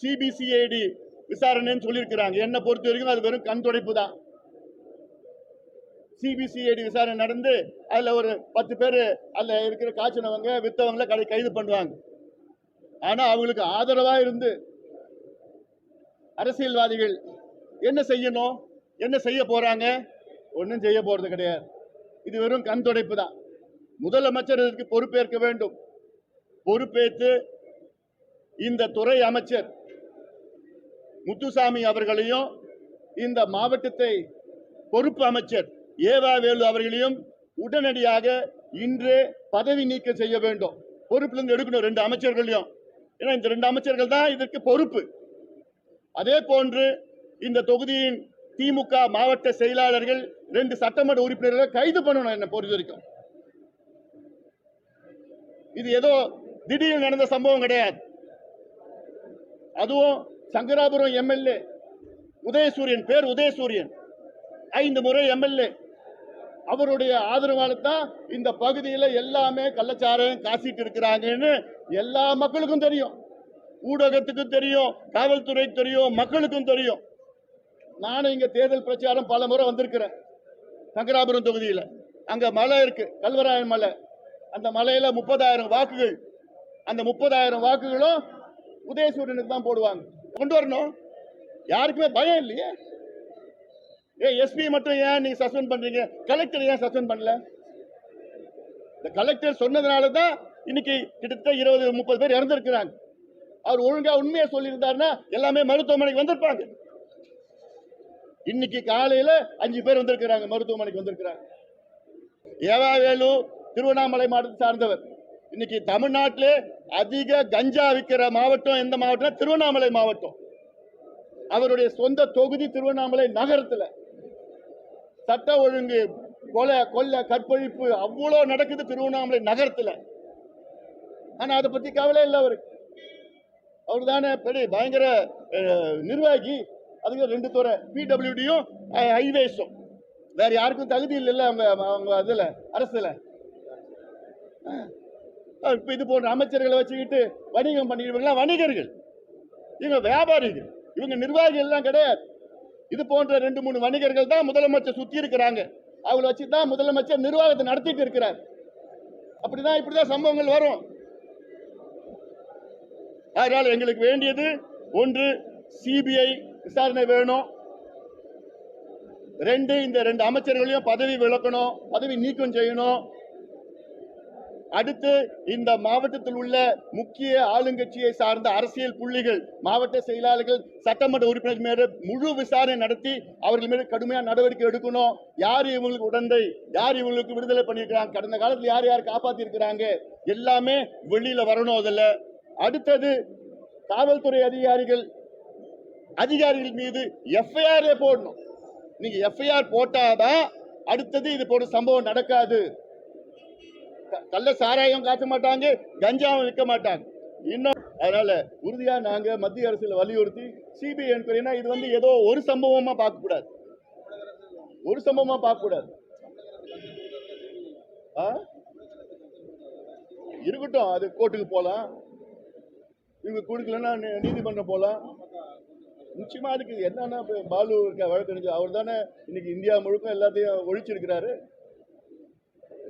CBCID விசாரணைன்னு சொல்லியிருக்கிறாங்க. என்னை பொறுத்த வரைக்கும் அது வெறும் கண் துடைப்பு தான் சிபிசிஐடி விசாரணை நடந்து அதில் ஒரு பத்து பேர் அதில் இருக்கிற காய்ச்சினவங்க வித்தவங்கள கடை கைது பண்ணுவாங்க ஆனால் அவங்களுக்கு ஆதரவாக இருந்து அரசியல்வாதிகள் என்ன செய்யணும் என்ன செய்ய போகிறாங்க ஒன்றும் செய்ய போகிறது கிடையாது. இது வெறும் கண் துடைப்பு தான் முதலமைச்சர் இதற்கு பொறுப்பேற்க வேண்டும். பொறுப்பேற்று இந்த துறை அமைச்சர் முத்துசாமி அவர்களையும் இந்த மாவட்டத்தை பொறுப்பு அமைச்சர் ஏவா வேலு அவர்களையும் உடனடியாக இன்று பதவி நீக்கம் செய்ய வேண்டும். பொறுப்புல இருந்து எடுக்கணும் ரெண்டு அமைச்சர்களையும். ஏன்னா இந்த ரெண்டு அமைச்சர்கள் தான் இதற்கு பொறுப்பு. அதே போன்று இந்த தொகுதியின் திமுக மாவட்ட செயலாளர்கள் ரெண்டு சட்டமன்ற உறுப்பினர்களை கைது பண்ணணும் என்ன பொறுத்த வரைக்கும். இது ஏதோ திடீர்னு நடந்த சம்பவம் கிடையாது. அதுவும் சங்கராபுரம் எம்எல்ஏ உதயசூரியன் பேர் உதயசூரியன். ஐந்து முறை எம்எல்ஏ. அவருடைய ஆதரவால தான் இந்த பகுதியில் எல்லாமே கள்ளச்சாரம் காசிட்டு இருக்கிறாங்கன்னு எல்லா மக்களுக்கும் தெரியும். ஊடகத்துக்கும் தெரியும் காவல்துறைக்கு தெரியும் மக்களுக்கும் தெரியும். நானும் இங்கே தேர்தல் பிரச்சாரம் பல முறை வந்திருக்கிறேன். சங்கராபுரம் தொகுதியில். அங்கே மலை இருக்கு கல்வராயன் மலை. அந்த மலையில் முப்பதாயிரம் வாக்குகள். அந்த முப்பதாயிரம் வாக்குகளும் உதயசூரியனுக்கு தான் போடுவாங்க. கொண்டு வரணும். யாருக்குமே பயம் இல்லையே? ஏ எஸ்பி மட்டும் ஏன் நீங்க சஸ்பெண்ட் பண்றீங்க? கலெக்டர் ஏன் சஸ்பெண்ட் பண்ணல? இந்த கலெக்டர் சொன்னதுனால தான் இன்னைக்கு கிட்டத்தட்ட இருபது முப்பது பேர் இறந்திருக்கிறாங்க. அவர் ஒழுங்கா உண்மையை சொல்லியிருந்தாருன்னா எல்லாமே மருத்துவமனைக்கு வந்திருப்பாங்க. இன்னைக்கு காலையில அஞ்சு பேர் வந்திருக்கிறாங்க மருத்துவமனைக்கு வந்திருக்கிறாங்க. ஏவாவேலு திருவண்ணாமலை மாவட்டத்தை சார்ந்தவர். இன்னைக்கு தமிழ்நாட்டிலே அதிக கஞ்சா விற்கிற மாவட்டம் எந்த மாவட்டம் திருவண்ணாமலை மாவட்டம். அவருடைய சொந்த தொகுதி திருவண்ணாமலை நகரத்தில். சட்ட ஒழுங்கு கொலை கொள்ளை கற்பழிப்பு அவ்வளோ நடக்குது திருவண்ணாமலை நகரத்தில். ஆனால் அதை பற்றி கவலை இல்லை அவருக்கு அவர் தானே பெரிய பயங்கர நிர்வாகி. அதுக்கு ரெண்டு துறை பிடபிள்யூடியும் ஹைவேஸும். வேறு யாருக்கும் தகுதி இல்லைல்ல அவங்க அவங்க இதுல அரசில். இது போன்ற அமைச்சர்களை வச்சுக்கிட்டு வணிகம் பண்ணிடுவாங்களா? வணிகர்கள். இவங்க வியாபாரிகள். இவங்க நிர்வாகிகள் எல்லாம் கிடையாது. இது போன்ற ரெண்டு மூணு வணிகர்கள் தான் முதலமைச்சர் சுற்றி இருக்கிறாங்க. அவங்கள வச்சு தான் முதலமைச்சர் நிர்வாகத்தை நடத்திட்டு இருக்கிறார். அப்படிதான் இப்படிதான் சம்பவங்கள் வரும். அதனால் எங்களுக்கு வேண்டியது ஒன்று சிபிஐ விசாரணை வேணும். ரெண்டு இந்த ரெண்டு அமைச்சர்களையும் பதவி விலக்கணும் பதவி நீக்கம் செய்யணும். அடுத்து இந்த மாவட்டத்தில் உள்ள முக்கிய ஆளுங்கட்சியை சார்ந்த அரசியல் புள்ளிகள் மாவட்ட செயலாளர்கள் சட்டமன்ற உறுப்பினர் மேல முழு விசாரணை நடத்தி அவர்கள் மீது கடுமையான நடவடிக்கை எடுக்கணும். யார் இவங்களுக்கு உடந்தை யார் இவங்களுக்கு விடுதலை பண்ணியிருக்கிறாங்க கடந்த காலத்தில் யார் யார் காப்பாத்திருக்கிறாங்க எல்லாமே வெளியில வரணும் அதில். அடுத்தது காவல்துறை அதிகாரிகள் அதிகாரிகள் மீது எஃப்ஐஆரே போடணும். நீங்க எஃப்ஐஆர் போட்டாதான் அடுத்தது இது போன்ற சம்பவம் நடக்காது. கள்ள சாராயம் காட்ட மாட்டாங்க கஞ்சாவும் விற்க மாட்டாங்க. இன்னும் அதனால உறுதியா நாங்க மத்திய அரசுல வலியுறுத்தி சிபிஐ என்கொயரினா இது வந்து ஏதோ ஒரு சம்பவமா பார்க்க கூடாது. ஒரு சம்பவமா பார்க்க கூடாது. ஆ? இருக்கட்டும் அது கோர்ட்டுக்கு போலாம். இவங்க கொடுக்கலன்னா நீதிமன்றம் போலாம். நிச்சயமா அதுக்கு என்னன்னா பாலு இருக்க வழக்கறிஞர் அவர் தானே இன்னைக்கு இந்தியா முழுக்க எல்லாத்தையும் ஒழிச்சிருக்கிறாரு.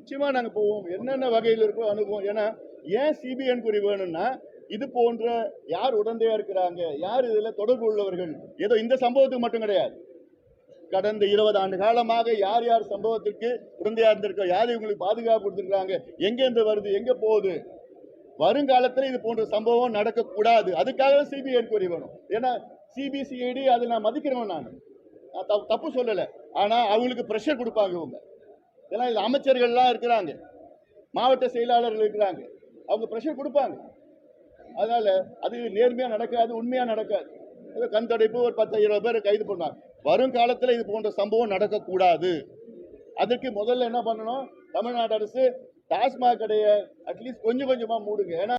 நிச்சயமா நாங்க போவோம். என்னென்ன வகையில் இருக்கோ அனுபவம் ஏன்னா ஏன் சிபிஐ என்கொயரி வேணும்னா இது போன்ற யார் உடந்தையா இருக்கிறாங்க யார் இதுல தொடர்பு உள்ளவர்கள் ஏதோ இந்த சம்பவத்துக்கு மட்டும் கிடையாது. கடந்த இருபது ஆண்டு காலமாக யார் யார் சம்பவத்திற்கு உடந்தையா இருந்திருக்கோம் யார் இவங்களுக்கு பாதுகாப்பு கொடுத்துருக்காங்க எங்க இருந்து வருது எங்க போகுது வருங்காலத்தில் இது போன்ற சம்பவம் நடக்கக்கூடாது. அதுக்காக சிபிஐ என்கொயரி வேணும். ஏன்னா சிபிசிஐடி அதை நான் மதிக்கிறவன் நான். தப்பு- சொல்லலை. ஆனால் அவங்களுக்கு ப்ரெஷர் கொடுப்பாங்க இவங்க. இதெல்லாம் இது அமைச்சர்கள்லாம் இருக்கிறாங்க. மாவட்ட செயலாளர்கள் இருக்கிறாங்க. அவங்க ப்ரெஷர் கொடுப்பாங்க. அதனால் அது நேர்மையாக நடக்காது உண்மையாக நடக்காது. ஏதோ கண் தடைப்பு ஒரு பத்து இருபது பேர் கைது பண்ணுவாங்க வரும் காலத்தில் இது போன்ற சம்பவம் நடக்கக்கூடாது. அதுக்கு முதல்ல என்ன பண்ணணும்? தமிழ்நாடு அரசு டாஸ்மாக் கடையை அட்லீஸ்ட் கொஞ்சம் கொஞ்சமாக மூடுங்க. ஏன்னா